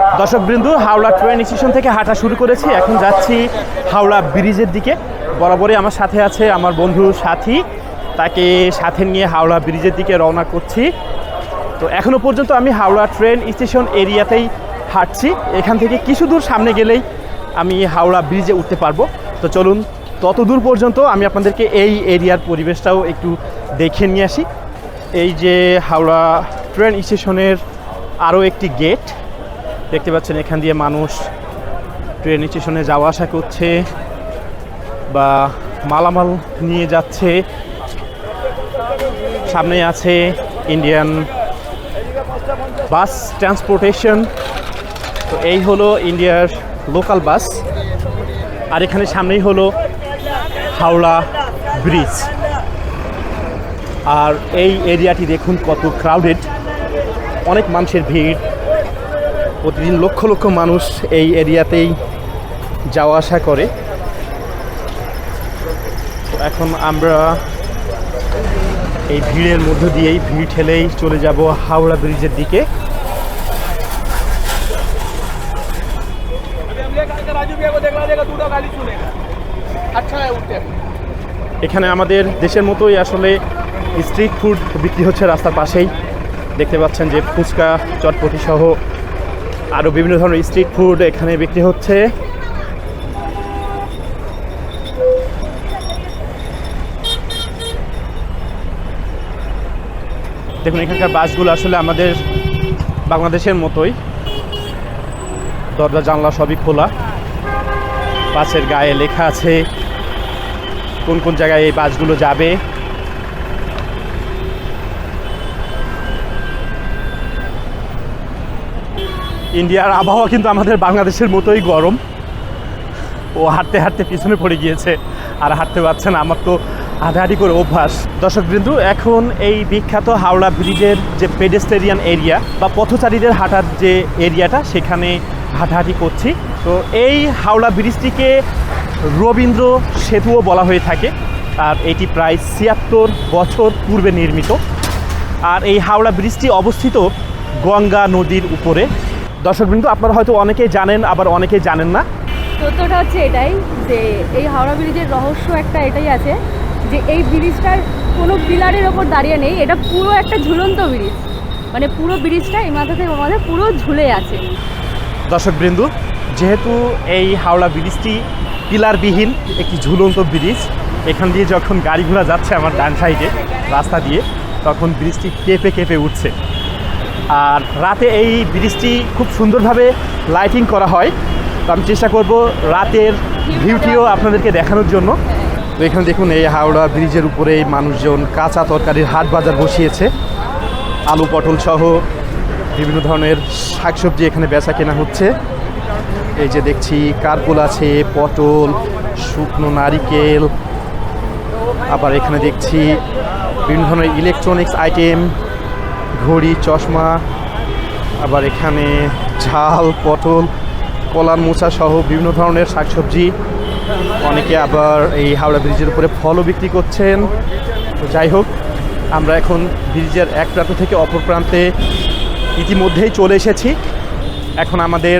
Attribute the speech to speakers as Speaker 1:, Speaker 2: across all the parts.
Speaker 1: দর্শক বৃন্দু Howrah train station থেকে হাঁটা শুরু করেছি। এখন যাচ্ছি হাওড়া ব্রিজের দিকে। বরাবরই আমার সাথে আছে আমার বন্ধু সাথী। তাকে সাথে নিয়ে হাওড়া ব্রিজের দিকে রওনা করছি। তো এখনও পর্যন্ত আমি হাওড়া ট্রেন স্টেশন এরিয়াতেই হাঁটছি। এখান থেকে কিছু দূর সামনে গেলেই আমি হাওড়া ব্রিজে উঠতে পারব। তো চলুন তত দূর পর্যন্ত আমি আপনাদেরকে এই এরিয়ার পরিবেশটাও একটু দেখে নিয়ে আসি। এই যে হাওড়া ট্রেন স্টেশনের আরও একটি গেট। দেখতে পাচ্ছেন, এখান দিয়ে মানুষ ট্রেন স্টেশনে যাওয়া আসা করছে বা মালামাল নিয়ে যাচ্ছে। সামনে আছে ইন্ডিয়ান বাস ট্রান্সপোর্টেশন তো এই হলো ইন্ডিয়ার লোকাল বাস আর এখানে সামনেই হলো হাওড়া ব্রিজ আর এই এরিয়াটি দেখুন কত ক্রাউডেড অনেক মানুষের ভিড়। প্রতিদিন লক্ষ লক্ষ মানুষ এই এরিয়াতেই যাওয়া আসা করে। এখন আমরা এই ভিড়ের মধ্য দিয়েই ভিড় ঠেলেই চলে যাব হাওড়া ব্রিজের দিকে। এখানে আমাদের দেশের মতোই আসলে স্ট্রিট ফুড বিক্রি হচ্ছে রাস্তার পাশেই। দেখতে পাচ্ছেন যে ফুচকা, চটপটি সহ আরও বিভিন্ন ধরনের স্ট্রিট ফুড এখানে বিক্রি হচ্ছে। দেখুন, এখানকার বাসগুলো আসলে আমাদের বাংলাদেশের মতোই। দরজা, জানলা সবই খোলা। বাসের গায়ে লেখা আছে কোন কোন জায়গায় এই বাসগুলো যাবে। ইন্ডিয়ার আবহাওয়া কিন্তু আমাদের বাংলাদেশের মতোই গরম। ও হাঁটতে হাঁটতে পিছনে পড়ে গিয়েছে, আর হাঁটতে পারছে না। আমার তো হাঁটাহাঁটি করে অভ্যাস। দর্শকবৃন্দ এখন এই বিখ্যাত হাওড়া ব্রিজের যে পেডেস্টেরিয়ান এরিয়া বা পথচারীদের হাঁটার যে এরিয়াটা সেখানে হাঁটাহাঁটি করছি। তো এই হাওড়া ব্রিজটিকে রবীন্দ্র সেতুও বলা হয়ে থাকে, আর এটি প্রায় ছিয়াত্তর বছর পূর্বে নির্মিত। আর এই হাওড়া ব্রিজটি অবস্থিত গঙ্গা নদীর উপরে। দর্শকবৃন্দ আপনারা হয়তো অনেকেই জানেন আবার অনেকেই জানেন না।
Speaker 2: তথ্যটা হচ্ছে এটাই যে এই হাওড়া ব্রিজের রহস্য একটা এটাই আছে যে এই ব্রিজটার কোনো পিলারের ওপর দাঁড়িয়ে নেই এটা পুরো একটা ঝুলন্ত ব্রিজ। মানে পুরো ব্রিজটা এই মাথা থেকে মাথা পুরো ঝুলে আছে।
Speaker 1: দর্শকবৃন্দু যেহেতু এই হাওড়া ব্রিজটি পিলারবিহীন একটি ঝুলন্ত ব্রিজ এখান দিয়ে যখন গাড়ি ঘোড়া যাচ্ছে আমার ডান সাইডে রাস্তা দিয়ে তখন ব্রিজটি কেঁপে কেঁপে উঠছে। আর রাতে এই ব্রিজটি খুব সুন্দরভাবে লাইটিং করা হয়। তো আমি চেষ্টা করব রাতের ভিউটিও আপনাদেরকে দেখানোর জন্য। তো এখানে দেখুন এই হাওড়া ব্রিজের উপরে মানুষজন কাঁচা তরকারির হাট বাজার বসিয়েছে। আলু, পটল সহ বিভিন্ন ধরনের শাকসবজি এখানে বেচা কেনা হচ্ছে। এই যে দেখছি কার্পুল আছে, পটল, শুকনো নারিকেল। আবার এখানে দেখছি বিভিন্ন ধরনের ইলেকট্রনিক্স আইটেম ঘড়ি, চশমা, আবার এখানে ঝাল, পটল, কলার মোচা সহ বিভিন্ন ধরনের শাকসবজি। অনেকে আবার এই হাওড়া ব্রিজের উপরে ফলও বিক্রি করছেন। তো যাই হোক, আমরা এখন ব্রিজের এক প্রান্ত থেকে অপর প্রান্তে ইতিমধ্যেই চলে এসেছি। এখন আমাদের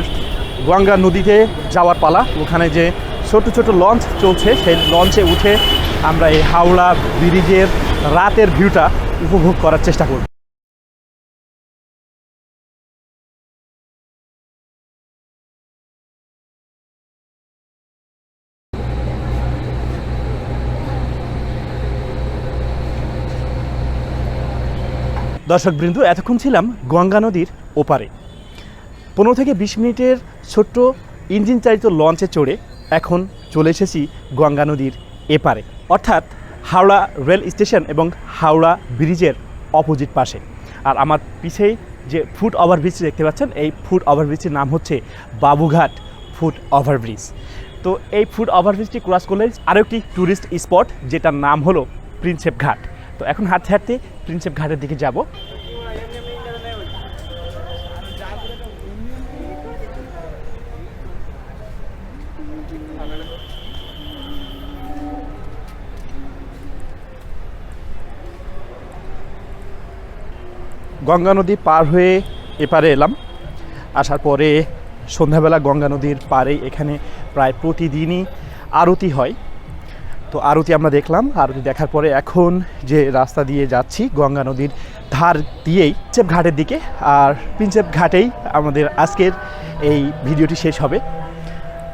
Speaker 1: গঙ্গা নদীতে যাওয়ার পালা। ওখানে যে ছোট ছোট লঞ্চ চলছে, সেই লঞ্চে উঠে আমরা এই হাওড়া ব্রিজের রাতের ভিউটা উপভোগ করার চেষ্টা করব। দর্শকবৃন্দ, এতক্ষণ ছিলাম গঙ্গা নদীর ওপারে। পনেরো থেকে বিশ মিনিটের ছোট্ট ইঞ্জিন চালিত লঞ্চে চড়ে এখন চলে এসেছি গঙ্গা নদীর এপারে, অর্থাৎ হাওড়া রেল স্টেশন এবং হাওড়া ব্রিজের অপোজিট পাশে। আর আমার পিছেই যে ফুট ওভারব্রিজ দেখতে পাচ্ছেন, এই ফুট ওভারব্রিজের নাম হচ্ছে বাবুঘাট ফুট ওভারব্রিজ। তো এই ফুট ওভারব্রিজটি ক্রস করলে আরও একটি ট্যুরিস্ট স্পট, যেটার নাম হলো প্রিন্সেপ ঘাট তো এখন হাঁটতে হাঁটতে প্রিন্সেপ ঘাটের দিকে যাব। গঙ্গা নদী পার হয়ে এপারে এলাম। আসার পরে সন্ধ্যাবেলা গঙ্গা নদীর পারে এখানে প্রায় প্রতিদিনই আরতি হয়। তো আরতি আমরা দেখলাম, আরতি দেখার পরে এখন যে রাস্তা দিয়ে যাচ্ছি, গঙ্গা নদীর ধার দিয়েই চেপ ঘাটের দিকে, আর প্রিন্সেপ ঘাটেই আমাদের আজকের এই ভিডিওটি শেষ হবে।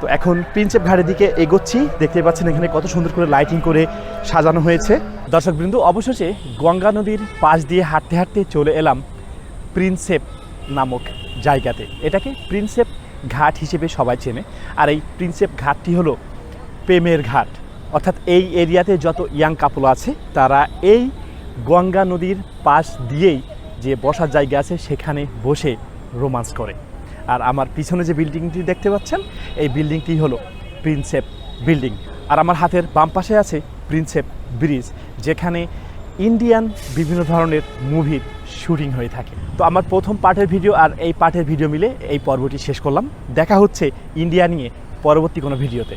Speaker 1: তো এখন প্রিন্সেপ ঘাটের দিকে এগোচ্ছি, দেখতে পাচ্ছেন এখানে কত সুন্দর করে লাইটিং করে সাজানো হয়েছে। দর্শকবৃন্দ, অবশেষে গঙ্গা নদীর পাশ দিয়ে হাঁটতে হাঁটতে চলে এলাম প্রিন্সেপ নামক জায়গাতে। এটাকে প্রিন্সেপ ঘাট হিসেবে সবাই চেনে, আর এই প্রিন্সেপ ঘাটটি হলো প্রেমের ঘাট। অর্থাৎ এই এরিয়াতে যত ইয়াং কাপল আছে, তারা এই গঙ্গা নদীর পাশ দিয়েই যে বসার জায়গা আছে, সেখানে বসে রোমান্স করে। আর আমার পিছনে যে বিল্ডিংটি দেখতে পাচ্ছেন, এই বিল্ডিংটি হলো প্রিন্সেপ বিল্ডিং। আর আমার হাতের বাম পাশে আছে প্রিন্সেপ ব্রিজ, যেখানে ইন্ডিয়ান বিভিন্ন ধরনের মুভির শুটিং হয়ে থাকে। তো আমার প্রথম পার্টের ভিডিও আর এই পার্টের ভিডিও মিলে এই পর্বটি শেষ করলাম। দেখা হচ্ছে ইন্ডিয়া নিয়ে পরবর্তী কোনো ভিডিওতে।